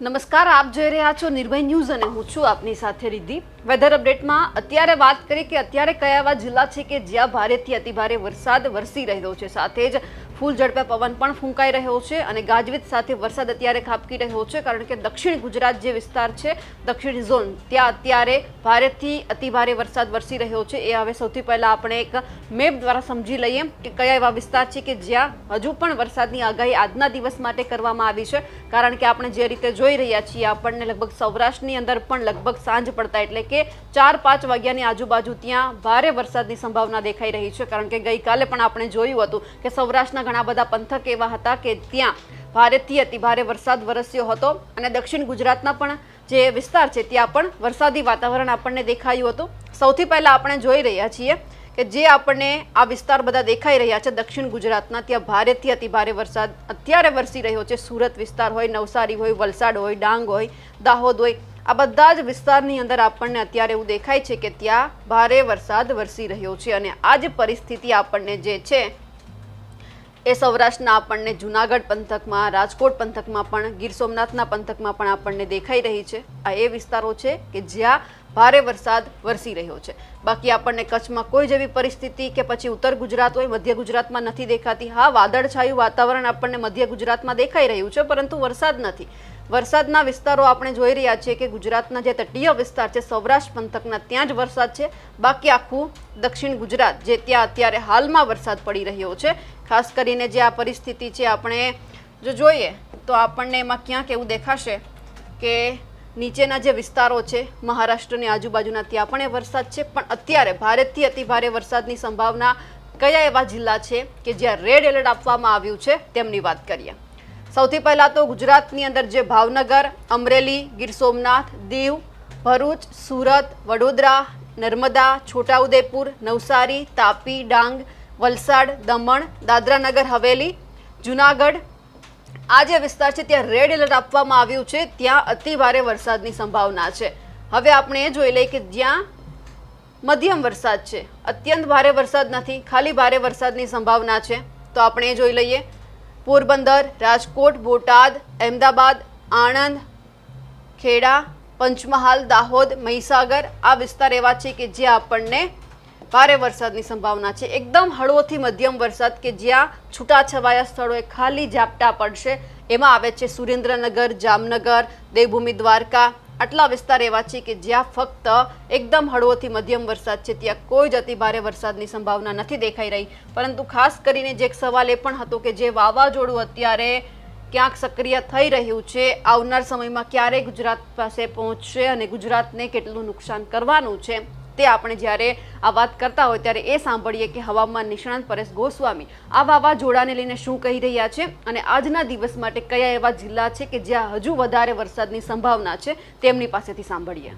નમસ્કાર, આપ જોઈ રહ્યા છો નિર્ભય ન્યૂઝ અને હું છું આપની સાથે રિદ્ધિ. વેધર અપડેટમાં અત્યારે વાત કરીએ કે અત્યારે કયા એવા જિલ્લા છે કે જ્યાં ભારેથી અતિભારે વરસાદ વરસી રહ્યો છે? સાથે જ ફૂલ ઝડપે પવન પણ ફૂંકાઈ રહ્યો છે અને ગાજવીજ સાથે વરસાદ અત્યારે ખાબકી રહ્યો છે, કારણ કે દક્ષિણ ગુજરાત જે વિસ્તાર છે, દક્ષિણ ઝોન, ત્યાં અત્યારે ભારેથી અતિભારે વરસાદ વરસી રહ્યો છે. એ હવે સૌથી પહેલાં આપણે એક મેપ દ્વારા સમજી લઈએ કે કયા એવા વિસ્તાર છે કે જ્યાં હજુ પણ વરસાદની આગાહી આજના દિવસ માટે કરવામાં આવી છે. કારણ કે આપણે જે રીતે જોઈ રહ્યા છીએ આપણને લગભગ સૌરાષ્ટ્રની અંદર પણ લગભગ સાંજ પડતા એટલે કે ચાર પાંચ વાગ્યાની આજુબાજુ ત્યાં ભારે વરસાદની સંભાવના દેખાઈ રહી છે. કારણ કે ગઈકાલે પણ આપણે જોયું હતું કે સૌરાષ્ટ્રના ઘણા બધા પંથક એવા હતા કે ત્યાં ભારેથી અતિ ભારે વરસાદ વરસ્યો હતો અને દક્ષિણ ગુજરાતના પણ જે વિસ્તાર છે, ત્યાં પણ વરસાદી વાતાવરણ આપણને દેખાયું હતું. સૌથી પહેલાં આપણે જોઈ રહ્યા છીએ કે જે આપણને આ વિસ્તાર બધા દેખાઈ રહ્યા છે, દક્ષિણ ગુજરાતના, ત્યાં ભારેથી અતિ ભારે વરસાદ અત્યારે વરસી રહ્યો છે. સુરત વિસ્તાર હોય, નવસારી હોય, વલસાડ હોય, ડાંગ હોય, દાહોદ હોય, આ બધા જ વિસ્તારની અંદર આપણને અત્યારે એવું દેખાય છે કે ત્યાં ભારે વરસાદ વરસી રહ્યો છે અને આ જ પરિસ્થિતિ આપણને જે છે એ સૌરાષ્ટ્રના આપણને જુનાગઢ પંથકમાં, રાજકોટ પંથકમાં પણ, ગીર સોમનાથના પંથકમાં પણ આપણને દેખાઈ રહી છે. આ એ વિસ્તારો છે કે જ્યાં ભારે વરસાદ વરસી રહ્યો છે. બાકી આપણને કચ્છમાં કોઈ જેવી પરિસ્થિતિ કે પછી ઉત્તર ગુજરાત હોય, મધ્ય ગુજરાતમાં નથી દેખાતી. હા, વાદળછાયું વાતાવરણ આપણને મધ્ય ગુજરાતમાં દેખાઈ રહ્યું છે, પરંતુ વરસાદ નથી. વરસાદના વિસ્તારો આપણે જોઈ રહ્યા છીએ કે ગુજરાતના જે તટીય વિસ્તાર છે, સૌરાષ્ટ્ર પંથકના ત્યાં જ વરસાદ છે. બાકી આખું દક્ષિણ ગુજરાત જે ત્યાં અત્યારે હાલમાં વરસાદ પડી રહ્યો છે. ખાસ કરીને જે આ પરિસ્થિતિ છે, આપણે જો જોઈએ તો આપણને એમાં ક્યાંક એવું દેખાશે કે નીચેના જે વિસ્તારો છે, મહારાષ્ટ્રની આજુબાજુના ત્યાં પણ એ વરસાદ છે. પણ અત્યારે ભારેથી અતિ ભારે વરસાદની સંભાવના કયા એવા જિલ્લા છે કે જ્યાં રેડ એલર્ટ આપવામાં આવ્યું છે, તેમની વાત કરીએ. સૌથી પહેલાં તો ગુજરાતની અંદર જે ભાવનગર, અમરેલી, ગીર સોમનાથ, દીવ, ભરૂચ, સુરત, વડોદરા, નર્મદા, છોટાઉદેપુર, નવસારી, તાપી, ડાંગ, વલસાડ, દમણ, દાદરાનગર, હવેલી, જુનાગઢ. આ જે વિસ્તાર છે ત્યાં રેડ એલર્ટ આપવામાં આવ્યું છે. ત્યાં અતિ ભારે વરસાદની સંભાવના છે. હવે આપણે એ જોઈ લઈએ કે જ્યાં મધ્યમ વરસાદ છે, અત્યંત ભારે વરસાદ નથી, ખાલી ભારે વરસાદની સંભાવના છે. તો આપણે એ જોઈ લઈએ પોરબંદર, રાજકોટ, બોટાદ, અમદાવાદ, આણંદ, ખેડા, પંચમહાલ, દાહોદ, મહીસાગર આ વિસ્તાર એવા છે કે જ્યાં આપણને ભારે વરસાદની સંભાવના છે. એકદમ હળવોથી મધ્યમ વરસાદ કે જ્યાં છૂટાછવાયા સ્થળોએ ખાલી ઝાપટા પડશે. એમાં આવે છે સુરેન્દ્રનગર, જામનગર, દેવભૂમિ દ્વારકા આટલા વિસ્તાર એવા છે કે જ્યાં ફક્ત એકદમ હળવોથી મધ્યમ વરસાદ છે, ત્યાં કોઈ જ અતિભારે વરસાદની સંભાવના નથી દેખાઈ રહી. પરંતુ ખાસ કરીને જે એક સવાલ એ પણ હતો કે જે વાવાઝોડું અત્યારે ક્યાંક સક્રિય થઈ રહ્યું છે, આવનાર સમયમાં ક્યારે ગુજરાત પાસે પહોંચશે અને ગુજરાતને કેટલું નુકસાન કરવાનું છે? તે આપણે જ્યારે આ વાત કરતા હોય ત્યારે એ સાંભળીએ કે હવામાન નિષ્ણાંત પરેશ ગોસ્વામી આ વાવાઝોડાને લઈને શું કહી રહ્યા છે અને આજના દિવસ માટે કયા એવા જિલ્લા છે કે જ્યાં હજુ વધારે વરસાદની સંભાવના છે તેમની પાસેથી સાંભળીએ.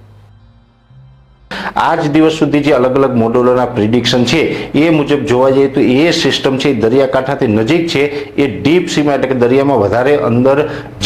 આજ દિવસ સુધી જે અલગ અલગ મોડેલોના પ્રિડિક્શન છે, એ મુજબ જોવા જઈએ તો એ સિસ્ટમ છે દરિયાકાંઠાથી નજીક છે, એ ડીપ સીમાં એટલે કે દરિયામાં વધારે અંદર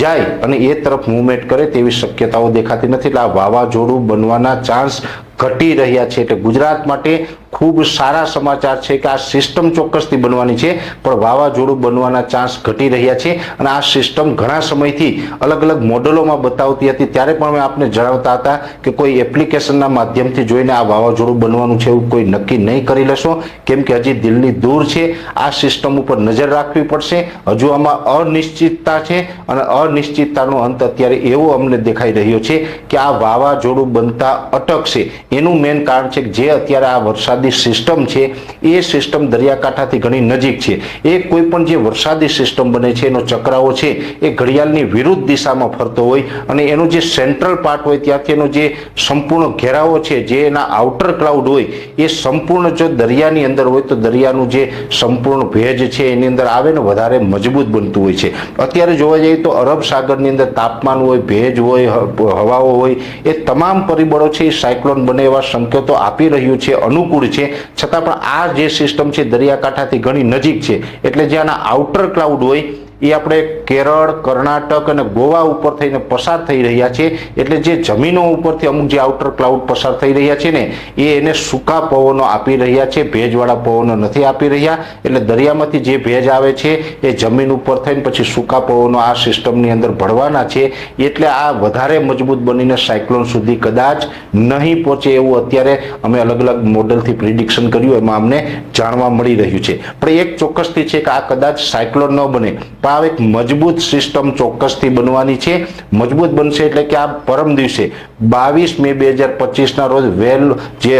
જાય અને એ તરફ મૂવમેન્ટ કરે તેવી શક્યતાઓ દેખાતી નથી. એટલે આ વાવાઝોડું બનવાના ચાન્સ ઘટી રહ્યા છે એટલે ગુજરાત માટે ખૂબ સારા સમાચાર છે કે આ સિસ્ટમ ચોક્કસથી બનવાની છે, પણ વાવાઝોડું બનવાના ચાન્સ ઘટી રહ્યા છે અને આ સિસ્ટમ ઘણા સમયથી અલગ અલગ મોડલોમાં બતાવતી હતી. ત્યારે પણ અમે આપને જણાવતા હતા કે કોઈ એપ્લિકેશનના માધ્યમથી જોઈને આ વાવાઝોડું બનવાનું છે એવું કોઈ નક્કી નહીં કરી લેશો. કેમ કે હજી દિલ્હી દૂર છે, આ સિસ્ટમ ઉપર નજર રાખવી પડશે. હજુ આમાં અનિશ્ચિતતા છે અને અનિશ્ચિતતાનો અંત અત્યારે એવો અમને દેખાઈ રહ્યો છે કે આ વાવાઝોડું બનતા અટકશે. એનું મેઇન કારણ છે કે જે અત્યારે આ વરસાદી સિસ્ટમ છે, એ સિસ્ટમ દરિયાકાંઠાથી ઘણી નજીક છે. એ કોઈ પણ જે વરસાદી સિસ્ટમ બને છે, એનો ચક્રાવો છે, એ ઘડિયાળની વિરુદ્ધ દિશામાં ફરતો હોય અને એનો જે સેન્ટ્રલ પાર્ટ હોય ત્યાંથી એનો જે સંપૂર્ણ ઘેરાવો છે, જે એના આઉટર ક્લાઉડ હોય, એ સંપૂર્ણ જો દરિયાની અંદર હોય તો દરિયાનું જે સંપૂર્ણ ભેજ છે, એની અંદર આવે ને વધારે મજબૂત બનતું હોય છે. અત્યારે જોવા જઈએ તો અરબ સાગરની અંદર તાપમાન હોય, ભેજ હોય હવાઓ હોય, એ તમામ પરિબળો છે એ સાયક્લોન બને એવા સંકેતો આપી રહ્યું છે, અનુકૂળ છે. છતાં પણ આ જે સિસ્ટમ છે, દરિયાકાંઠાથી ઘણી નજીક છે. એટલે જે આના આઉટર ક્લાઉડ હોય એ આપણે કેરળ, કર્ણાટક અને ગોવા ઉપર થઈને પસાર થઈ રહ્યા છે. એટલે જે જમીનો ઉપરથી અમુક જે આઉટર ક્લાઉડ પસાર થઈ રહ્યા છે ને, એ એને સૂકા પવનો આપી રહ્યા છે. ભેજવાળા પવનો નથી આપી રહ્યા. એટલે દરિયામાંથી જે ભેજ આવે છે, એ જમીન ઉપર થઈને પછી સૂકા પવનો આ સિસ્ટમની અંદર ભળવાના છે. એટલે આ વધારે મજબૂત બનીને સાયક્લોન સુધી કદાચ નહીં પહોંચે એવું અત્યારે અમે અલગ અલગ મોડલથી પ્રિડિક્શન કર્યું, એમાં અમને જાણવા મળી રહ્યું છે. પણ એક ચોક્કસથી છે કે આ કદાચ સાયક્લોન ન બને. પણ આ એક મજબૂત સિસ્ટમ ચોક્કસથી બનવાની છે. મજબૂત બનશે એટલે કે આ પરમ દિવસે બાવીસ મે બે હજાર પચીસના રોજ વેલ જે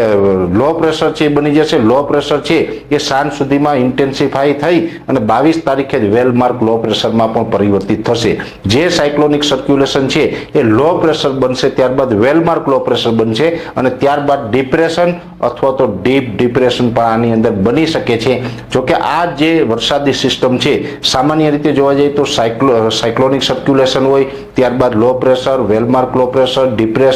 લો પ્રેશર છે એ બની જશે. લો પ્રેશર છે એ સાંજ સુધીમાં ઇન્ટેન્સિફાઈ થઈ અને બાવીસ તારીખે જ વેલમાર્ક લો પ્રેશરમાં પણ પરિવર્તિત થશે. જે સાયક્લોનિક સર્ક્યુલેશન છે એ લો પ્રેશર બનશે, ત્યારબાદ વેલમાર્ક લો પ્રેશર બનશે અને ત્યારબાદ ડિપ્રેશન અથવા તો ડીપ ડિપ્રેશન પણ આની અંદર બની શકે છે. જોકે આ જે વરસાદી સિસ્ટમ છે, સામાન્ય રીતે જોવા જઈએ તો સાયક્લો સાયક્લોનિક સર્ક્યુલેશન હોય, ત્યારબાદ low pressure well marked low pressure, depression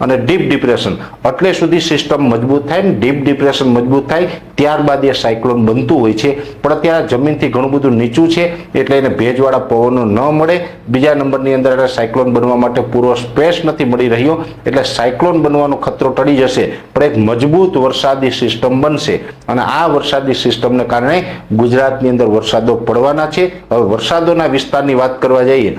અને ડીપ ડિપ્રેશન એટલે સુધી સિસ્ટમ મજબૂત થાય ને ડીપ ડિપ્રેશન મજબૂત થાય, ત્યારબાદ એ સાયક્લોન બનતું હોય છે. પણ અત્યારે જમીનથી ઘણું બધું નીચું છે, એટલે એને ભેજવાળા પવનો ન મળે. બીજા નંબરની અંદર એને સાયક્લોન બનવા માટે પૂરો સ્પેસ નથી મળી રહ્યો. એટલે સાયક્લોન બનવાનો ખતરો ટળી જશે. પણ એક મજબૂત વરસાદી સિસ્ટમ બનશે. અને આ વરસાદી સિસ્ટમને કારણે ગુજરાતની અંદર વરસાદો પડવાના છે. હવે વરસાદોના વિસ્તારની વાત કરવા જઈએ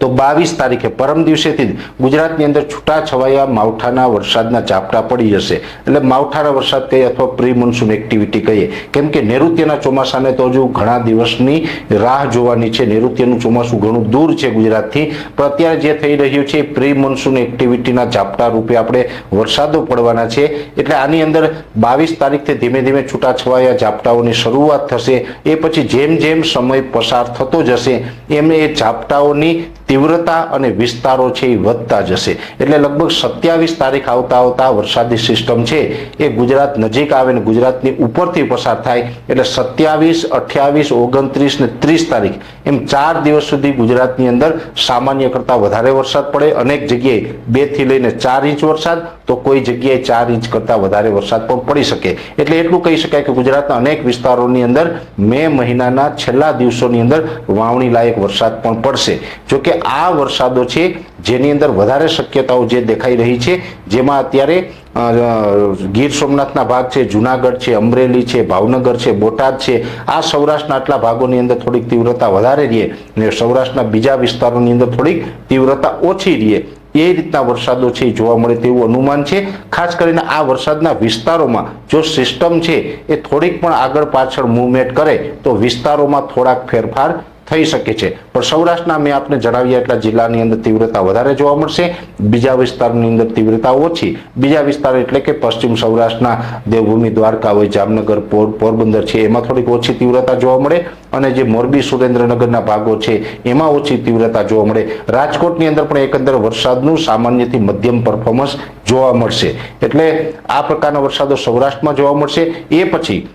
તો બાવીસ તારીખે પરમ દિવસેથી જ ગુજરાતની અંદર છૂટા છવાયા માવઠાના વરસાદના ઝાપટા પડી જશે. એટલે માવઠાના વરસાદ કહીએ અથવા પ્રી મોન્સૂન એક્ટિવિટી કહીએ. કેમ કે નૈઋત્યના ચોમાસાને તો હજુ ઘણા દિવસની રાહ જોવાની છે. નૈઋત્યનું ચોમાસું ઘણું દૂર છે ગુજરાતથી. પણ અત્યારે જે થઈ રહ્યું છે પ્રી મોન્સૂન એક્ટિવિટીના ઝાપટા રૂપે આપણે વરસાદો પડવાના છે. એટલે આની અંદર બાવીસ તારીખથી ધીમે ધીમે છૂટા છવાયા ઝાપટાઓની શરૂઆત થશે. એ પછી જેમ જેમ સમય પસાર થતો જશે, એમ એ ઝાપટાઓની તીવ્રતા અને વિસ્તારો છે એ વધતા જશે. એટલે લગભગ સત્યાવીસ તારીખ આવતા આવતા વરસાદી સિસ્ટમ છે એ ગુજરાત નજીક આવે ને ગુજરાતની ઉપરથી પસાર થાય. એટલે સત્યાવીસ, અઠ્યાવીસ, ઓગણત્રીસ ને ત્રીસ તારીખ એમ ચાર દિવસ સુધી ગુજરાતની અંદર સામાન્ય કરતાં વધારે વરસાદ પડે. અનેક જગ્યાએ બેથી લઈને ચાર ઇંચ વરસાદ તો કોઈ જગ્યાએ ચાર ઇંચ કરતાં વધારે વરસાદ પણ પડી શકે. એટલે એટલું કહી શકાય કે ગુજરાતના અનેક વિસ્તારોની અંદર મે મહિનાના છેલ્લા દિવસોની અંદર વાવણી લાયક વરસાદ પણ પડશે. જોકે આ વરસાદો છે જેની અંદર વધારે શક્યતાઓ જે દેખાઈ રહી છે, જેમાં અત્યારે ગીર સોમનાથના ભાગ છે, જુનાગઢ છે, અમરેલી છે, ભાવનગર છે, બોટાદ છે, આ સૌરાષ્ટ્રના આટલા ભાગોની અંદર થોડીક તીવ્રતા વધારે રહે અને સૌરાષ્ટ્રના બીજા વિસ્તારોની અંદર થોડીક તીવ્રતા ઓછી રહે એ રીતના વરસાદો છે જોવા મળે તેવું અનુમાન છે. ખાસ કરીને આ વરસાદના વિસ્તારોમાં જો સિસ્ટમ છે એ થોડીક પણ આગળ પાછળ મૂવમેન્ટ કરે, તો વિસ્તારોમાં થોડાક ફેરફાર થઈ શકે છે. પણ સૌરાષ્ટ્રના મેં આપને જણાવ્યા એટલા જિલ્લાની અંદર તીવ્રતા વધારે જોવા મળશે. બીજા વિસ્તારની અંદર તીવ્રતા ઓછી. બીજા વિસ્તાર એટલે કે પશ્ચિમ સૌરાષ્ટ્રના દેવભૂમિ દ્વારકા હોય જામનગર, પોર, પોરબંદર છે, એમાં થોડીક ઓછી તીવ્રતા જોવા મળે. અને જે મોરબી સુરેન્દ્રનગરના ભાગો છે, એમાં ઓછી તીવ્રતા જોવા મળે. રાજકોટની અંદર પણ એકંદર વરસાદનું સામાન્યથી મધ્યમ પરફોર્મન્સ જોવા મળશે. એટલે આ પ્રકારના વરસાદો સૌરાષ્ટ્રમાં જોવા મળશે. એ પછી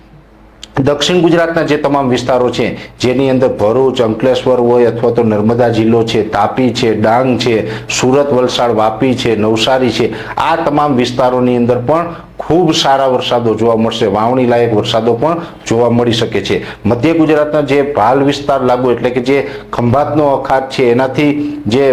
દક્ષિણ ગુજરાતના જે તમામ વિસ્તારો છે, જેની અંદર ભરૂચ, અંકલેશ્વર હોય અથવા તો નર્મદા જિલ્લો છે, તાપી છે, ડાંગ છે, સુરત, વલસાડ, વાપી છે, નવસારી છે, આ તમામ વિસ્તારોની અંદર પણ ખૂબ સારા વરસાદો જોવા મળશે. વાવણી લાયક વરસાદો પણ જોવા મળી શકે છે. મધ્ય ગુજરાતના જે ભાલ વિસ્તાર લાગુ એટલે કે જે ખંભાતનો અખાત છે, એનાથી જે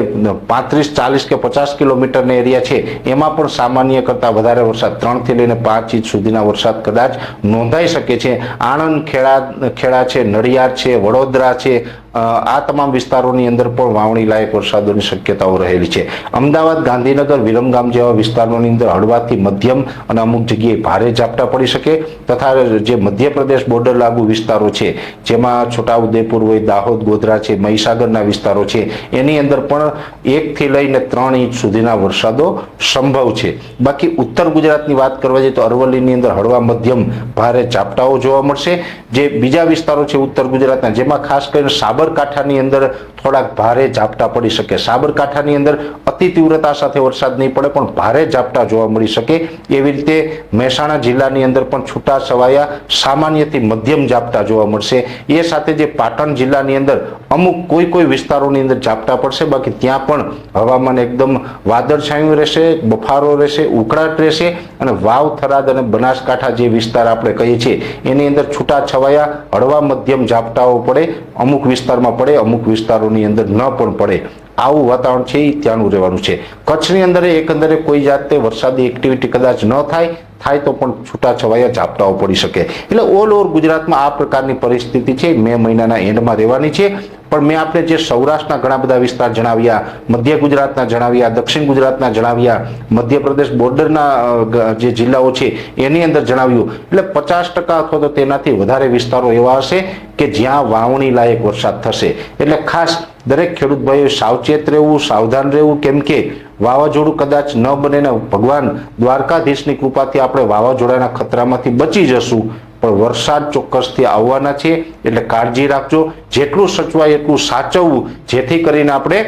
પાંત્રીસ, ચાલીસ કે પચાસ કિલોમીટરના એરિયા છે, એમાં પણ સામાન્ય કરતાં વધારે વરસાદ. ત્રણથી લઈને પાંચ ઇંચ સુધીના વરસાદ કદાચ નોંધાઈ શકે છે. આણંદ ખેડા ખેડા છે, નડિયાદ છે, વડોદરા છે આ તમામ વિસ્તારોની અંદર પણ વાવણી લાયક વરસાદોની શક્યતાઓ રહેલી છે. અમદાવાદ, ગાંધીનગર વિરમગામ જેવા વિસ્તારોની અંદર હળવાથી મધ્યમ અને અમુક જગ્યાએ ભારે ઝાપટા પડી શકે તથા જે મધ્યપ્રદેશ બોર્ડર લાગુ વિસ્તારો છે, જેમાં છોટાઉદેપુર હોય, દાહોદ, ગોધરા છે, મહીસાગરના વિસ્તારો છે, એની અંદર પણ એકથી લઈને ત્રણ ઇંચ સુધીના વરસાદો સંભવ છે. બાકી ઉત્તર ગુજરાતની વાત કરવા જઈએ તો અરવલ્લીની અંદર હળવા મધ્યમ ભારે ઝાપટાઓ જોવા મળશે. જે બીજા વિસ્તારો છે ઉત્તર ગુજરાતના, જેમાં ખાસ કરીને સાબરકાંઠાની અંદર થોડાક ભારે ઝાપટા પડી શકે. સાબરકાંઠાની અંદર અતિ તીવ્રતા સાથે વરસાદ નહીં પડે, પણ ભારે ઝાપટા જોવા મળી શકે. એવી રીતે મહેસાણા જિલ્લાની અંદર પણ છૂટા છવાયા સામાન્યથી મધ્યમ ઝાપટા જોવા મળશે. એ સાથે જે પાટણ જિલ્લાની અંદર અમુક કોઈ કોઈ વિસ્તારોની અંદર ઝાપટા પડશે. બાકી ત્યાં પણ હવામાન એકદમ વાદળછાયું રહેશે, બફારો રહેશે, ઉકળાટ રહેશે અને વાવ, થરાદ અને બનાસકાંઠા જે વિસ્તાર આપણે કહીએ છીએ, એની અંદર છૂટા છવાયા હળવા મધ્યમ ઝાપટાઓ પડે. અમુક વિસ્તાર વિસ્તારમાં પડે અમુક વિસ્તારોની અંદર ન પણ પડે. આવું વાતાવરણ છે એ ત્યાંનું રહેવાનું છે. કચ્છની અંદર એકંદરે કોઈ જાતે વરસાદી એક્ટિવિટી કદાચ ન થાય થાય તો પણ છૂટાછવાયા ઝાપટાઓ પડી શકે. એટલે ઓલ ઓવર ગુજરાતમાં આ પ્રકારની પરિસ્થિતિ છે, મે મહિનાના એન્ડમાં રહેવાની છે. પણ મેં આપણે જે સૌરાષ્ટ્રના ઘણા બધા વિસ્તાર જણાવ્યા, મધ્ય ગુજરાતના જણાવ્યા, દક્ષિણ ગુજરાતના જણાવ્યા, મધ્યપ્રદેશ બોર્ડરના જે જિલ્લાઓ છે, એની અંદર જણાવ્યું. એટલે પચાસ ટકા અથવા તો તેનાથી વધારે વિસ્તારો એવા હશે કે જ્યાં વાવણી લાયક વરસાદ થશે. એટલે ખાસ દરેક ખેડૂત ભાઈએ સાવચેત રહેવું, સાવધાન રહેવું, કેમ કે વાવાઝોડું કદાચ ન બને ભગવાન દ્વારકાધીશની કૃપાથી આપણે વાવાઝોડાના ખતરામાંથી બચી જશું. પણ વરસાદ ચોક્કસથી આવવાના છે, એટલે કાળજી રાખજો. જેટલું સચવાય એટલું સાચવવું, જેથી કરીને આપણે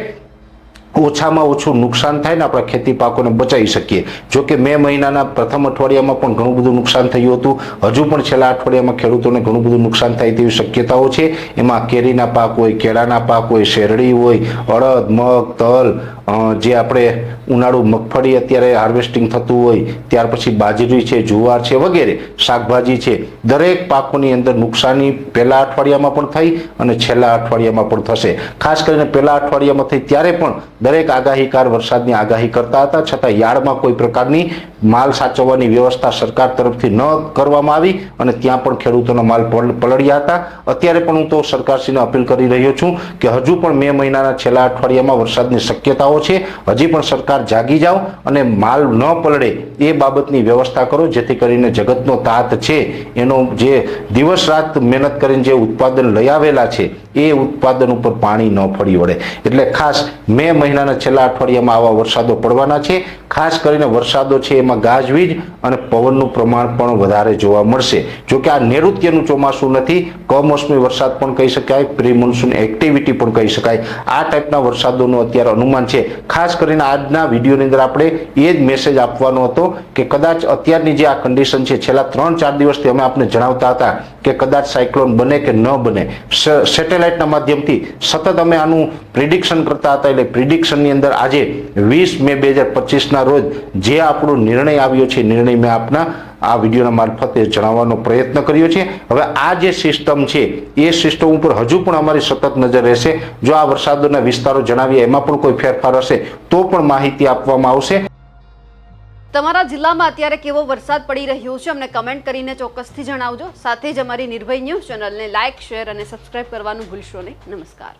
ઓછામાં ઓછું નુકસાન થાય ને આપણા ખેતી પાકોને બચાવી શકીએ. જો કે મે મહિનાના પ્રથમ અઠવાડિયામાં પણ ઘણું બધું નુકસાન થયું હતું. હજુ પણ છેલ્લા અઠવાડિયામાં ખેડૂતોને ઘણું બધું નુકસાન થાય તેવી શક્યતાઓ છે. એમાં કેરીના પાક હોય, કેળાના પાક હોય, શેરડી હોય, અડદ, મગ, તલ જે આપણે ઉનાળુ મગફળી અત્યારે હાર્વેસ્ટિંગ થતું હોય, ત્યાર પછી બાજરી છે, જુવાર છે વગેરે, શાકભાજી છે, દરેક પાકોની અંદર નુકસાની પહેલા અઠવાડિયામાં પણ થઈ અને છેલ્લા અઠવાડિયામાં પણ થશે. ખાસ કરીને પહેલા અઠવાડિયામાં થઈ ત્યારે પણ દરેક આગાહીકાર વરસાદની આગાહી કરતા હતા, છતાં યાર્ડમાં કોઈ પ્રકારની માલ સાચવવાની વ્યવસ્થા સરકાર તરફથી ન કરવામાં આવી અને ત્યાં પણ ખેડૂતોનો માલ પલ- પલળ્યા હતા. અત્યારે પણ હું તો સરકારશ્રીને અપીલ કરી રહ્યો છું કે હજુ પણ મે મહિનાના છેલ્લા અઠવાડિયામાં વરસાદની શક્યતાઓ છે. હજી પણ સરકાર જાગી જાઓ અને માલ ન પલળે એ બાબતની વ્યવસ્થા કરો, જેથી કરીને જગતનો તાત છે. એનો જે દિવસ રાત મહેનત કરીને જે ઉત્પાદન લઈ આવેલા છે, એ ઉત્પાદન ઉપર પાણી ન ફળી વળે. એટલે ખાસ મે મહિનાના છેલ્લા અઠવાડિયામાં આવા વરસાદો પડવાના છે. ખાસ કરીને વરસાદો છે, એમાં ગાજવીજ અને પવનનું પ્રમાણ પણ વધારે જોવા મળશે. જો કે આ નૈઋત્યનું ચોમાસું નથી, કમોસમી વરસાદ પણ કહી શકાય પ્રી મોન્સૂન એક્ટિવિટી પણ કહી શકાય. આ ટાઈપના વરસાદોનું અત્યારે અનુમાન છે. ખાસ કરીને આજના વિડીયોની અંદર આપણે એ જ મેસેજ આપવાનો હતો કે કદાચ અત્યારની જે આ કન્ડિશન છે, છેલ્લા ત્રણ ચાર દિવસથી અમે આપને જણાવતા હતા કે કદાચ સાયક્લોન બને કે ન બને. સેટેલાઇટના માધ્યમથી સતત અમે આનું પ્રિડિક્શન કરતા હતા એટલે પ્રિડિક્શનની અંદર આજે વીસ મે બે હજાર પચીસના રોજ જે આપણો નિર્ણય આવ્યો છે, નિર્ણય મેં આપના આ વિડીયોના મારફતે જણાવવાનો પ્રયત્ન કર્યો છે. હવે આ જે સિસ્ટમ છે, એ સિસ્ટમ ઉપર હજુ પણ અમારી સતત નજર રહેશે. જો આ વરસાદોના વિસ્તારો જણાવીએ, એમાં પણ કોઈ ફેરફાર હશે, તો પણ માહિતી આપવામાં આવશે. તમારા જિલ્લામાં અત્યારે કેવો વરસાદ પડી રહ્યો છે, અમને કમેન્ટ કરીને ચોક્કસથી જણાવજો. સાથે જ અમારી નિર્ભય ન્યૂઝ ચેનલને લાઇક, શેર અને સબસ્ક્રાઇબ કરવાનું ભૂલશો નહીં. નમસ્કાર.